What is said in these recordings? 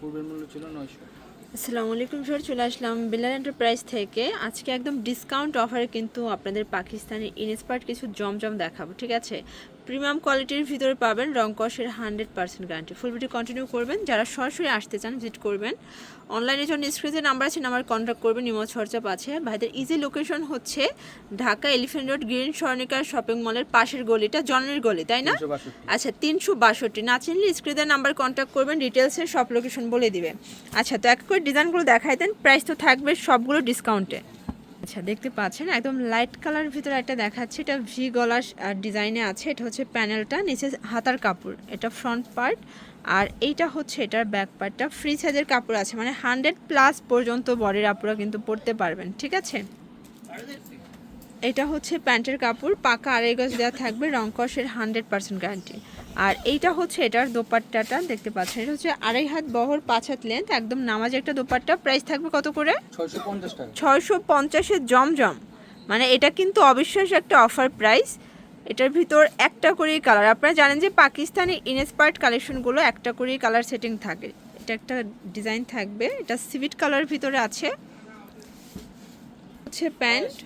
পূর্বের মূল্য ছিল নয়শো। আসসালামু আলাইকুম স্যার, চলে আসলাম বিলাল এন্টারপ্রাইজ থেকে। আজকে একদম ডিসকাউন্ট অফারে কিন্তু আপনাদের পাকিস্তানের ইনস্পার্ট কিছু জমজম দেখাবো, ঠিক আছে? প্রিমিয়াম কোয়ালিটির ভিতরে পাবেন রং কষের hundred percent guarantee. Full video continue করবেন। যারা সরাসরি আসতে চান ভিজিট করবেন। অনলাইনের জন্য স্ক্রিনে নাম্বার আছে নাম্বার কন্ট্যাক্ট করবেন ইমো খরচাপ আছে। ভাইদের ইজি লোকেশন হচ্ছে Dhaka elephant road green Swarnikar shopping মলের পাশের গলিটা জনের গলি তাই না? আচ্ছা তিনশো বাষট্টি। না চিনলে স্ক্রিনের নাম্বার কন্ট্যাক্ট করবেন ডিটেলসের সব লোকেশন বলে দিবে। আচ্ছা তো এক করে ডিজাইনগুলো দেখাই দেন। প্রাইস তো থাকবে সবগুলো ডিসকাউন্টে আচ্ছা দেখতে পাচ্ছেন, একদম লাইট কালার ভিতরে একটা দেখাচ্ছে। এটা ভি গলার ডিজাইনে আছে। এটা হচ্ছে প্যানেলটা নিচে হাতার কাপড়। এটা ফ্রন্ট পার্ট আর এইটা হচ্ছে এটার ব্যাক পার্টটা ফ্রি সাইজের কাপড় আছে মানে হান্ড্রেড প্লাস পর্যন্ত বডির আপুরা কিন্তু পরতে পারবেন, ঠিক আছে? এটা হচ্ছে প্যান্টের কাপড়, পাকা আড়াই গজ দেওয়া থাকবে, রং কষের হান্ড্রেড পার্সেন্ট গ্যারান্টি আর এইটা হচ্ছে এটার দোপাট্টাটা দেখতে পাচ্ছেন। এটা হচ্ছে আড়াই হাত বহর পাঁচ হাত লেন্থ একদম নামাজ একটা দোপাট্টা। প্রাইস থাকবে কত করে? ছয়শো পঞ্চাশ ছয়শো পঞ্চাশের জমজম। মানে এটা কিন্তু অবিশ্বাস একটা অফার প্রাইস এটার ভিতর একটা করেই কালার আপনারা জানেন যে পাকিস্তানি ইনস্পায়ার্ড কালেকশনগুলো একটা করেই কালার সেটিং থাকে। এটা একটা ডিজাইন থাকবে। এটা সিভিট কালারের ভিতরে আছে। হচ্ছে প্যান্ট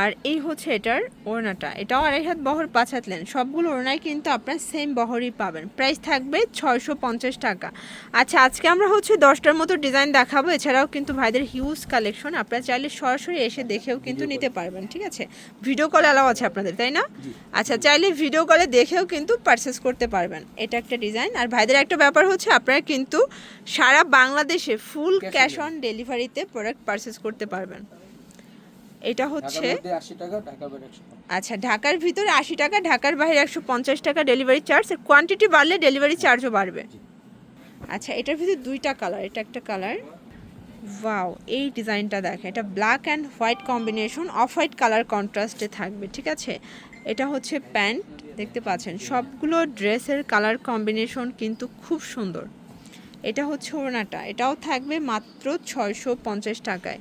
আর এই হচ্ছে এটার ওড়নাটা। এটাও আড়াই হাত বহর পাঁচ হাত লেন সবগুলো ওড়নায় কিন্তু আপনার সেম বহরই পাবেন। প্রাইস থাকবে ছয়শো পঞ্চাশ টাকা। আচ্ছা আজকে আমরা হচ্ছে দশটার মতো ডিজাইন দেখাবো। এছাড়াও কিন্তু ভাইদের হিউজ কালেকশন আপনারা চাইলে সরাসরি এসে দেখেও কিন্তু নিতে পারবেন ঠিক আছে? ভিডিও কল অ্যালাও আছে আপনাদের তাই না? আচ্ছা চাইলে ভিডিও কলে দেখেও কিন্তু পারচেস করতে পারবেন। এটা একটা ডিজাইন আর ভাইদের একটা ব্যাপার হচ্ছে আপনারা কিন্তু সারা বাংলাদেশে ফুল ক্যাশ অন ডেলিভারিতে প্রোডাক্ট পারচেস করতে পারবেন। এটা হচ্ছে আচ্ছা ঢাকার ভিতরে আশি টাকা ঢাকার বাইরে একশো পঞ্চাশ টাকা ডেলিভারি চার্জ কোয়ান্টিটি বাড়লে ডেলিভারি চার্জও বাড়বে। আচ্ছা এটার ভিতরে দুইটা কালার এটা একটা কালার ওয়াও এই ডিজাইনটা দেখে এটা black and white combination off white colour কন্ট্রাস্টে থাকবে ঠিক আছে? এটা হচ্ছে প্যান্ট দেখতে পাচ্ছেন? সবগুলো ড্রেসের কালার কম্বিনেশন কিন্তু খুব সুন্দর। এটা হচ্ছে ওড়নাটা এটাও থাকবে মাত্র ছয়শো পঞ্চাশ টাকায়।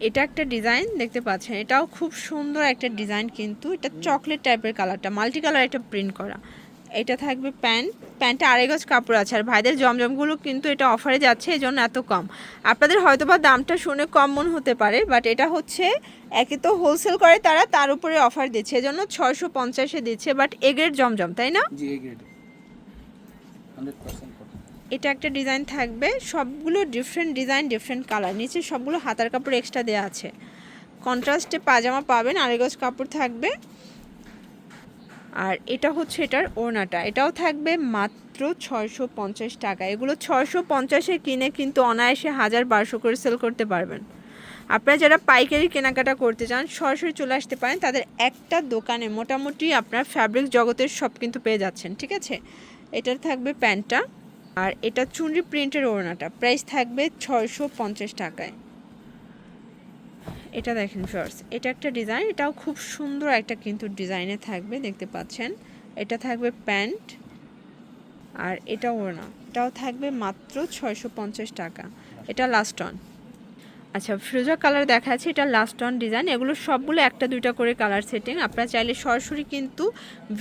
এটা একটা ডিজাইন দেখতে পাচ্ছেন। এটাও খুব সুন্দর একটা ডিজাইন কিন্তু। এটা চকলেট টাইপের কালারটা, মাল্টি কালার একটা প্রিন্ট করা। এটা থাকবে প্যান্ট। প্যান্টে আড়াই গজ কাপড় আছে। আর ভাইদের জমজমগুলো কিন্তু এটা অফারে যাচ্ছে এই জন্য এত কম। আপনাদের হয়তোবা দামটা শুনে কম মনে হতে পারে, বাট এটা হচ্ছে একে তো হোলসেল করে তারা, তার উপরে অফার দিচ্ছে। এজন্য ছয়শো পঞ্চাশে দিচ্ছে, বাট এগের জমজম, তাই না? জি এ গ্রেড হান্ড্রেড পার্সেন্ট এটা একটা ডিজাইন থাকবে। সবগুলো ডিফারেন্ট ডিজাইন ডিফারেন্ট কালার নিচে সবগুলো হাতার কাপড় এক্সট্রা দেওয়া আছে। কন্ট্রাস্টে পাজামা পাবেন আড়াই গজ কাপড় থাকবে। আর এটা হচ্ছে এটার ওড়নাটা। এটাও থাকবে মাত্র ছয়শো পঞ্চাশ টাকা। এগুলো ছয়শো পঞ্চাশে কিনে কিন্তু অনায়াসে হাজার বারোশো করে সেল করতে পারবেন। আপনারা যারা পাইকারি কেনাকাটা করতে চান, সরাসরি চলে আসতে পারেন। তাদের একটা দোকানে মোটামুটি আপনার ফ্যাব্রিক জগতের সব কিন্তু পেয়ে যাচ্ছেন, ঠিক আছে? এটার থাকবে প্যান্টটা। আর এটা চুনরি প্রিন্টের ওড়নাটা। প্রাইস থাকবে ছয়শো পঞ্চাশ টাকায়। এটা দেখেন শর্টস এটা একটা ডিজাইন, এটাও খুব সুন্দর একটা কিন্তু ডিজাইনে থাকবে, দেখতে পাচ্ছেন। এটা থাকবে প্যান্ট আর এটা ওড়না। এটাও থাকবে মাত্র ছয়শো পঞ্চাশ টাকা। এটা লাস্ট অন আচ্ছা ফিরোজা কালার দেখা যাচ্ছে এটা লাস্ট অন ডিজাইন এগুলো সবগুলো একটা দুইটা করে কালার সেটিং আপনারা চাইলে সরাসরি কিন্তু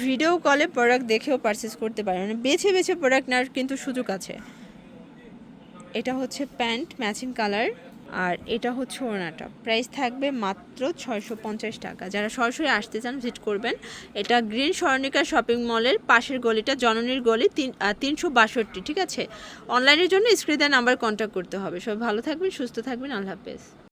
ভিডিও কলে প্রোডাক্ট দেখেও পারচেস করতে পারেন। মানে বেছে বেছে প্রোডাক্ট নেওয়ার কিন্তু সুযোগ আছে। এটা হচ্ছে প্যান্ট ম্যাচিং কালার আর এটা হচ্ছে ওড়নাটা। প্রাইস থাকবে মাত্র ছয়শো পঞ্চাশ টাকা। যারা সরাসরি আসতে চান ভিজিট করবেন। এটা গ্রিন স্বর্ণিকা শপিং মলের পাশের গলিটা, জননীর গলি তিন তিনশো বাষট্টি, ঠিক আছে? অনলাইনের জন্য স্ক্রিনে নাম্বার কন্ট্যাক্ট করতে হবে। সবাই ভালো থাকবেন, সুস্থ থাকবেন। আল্লাহ হাফেজ।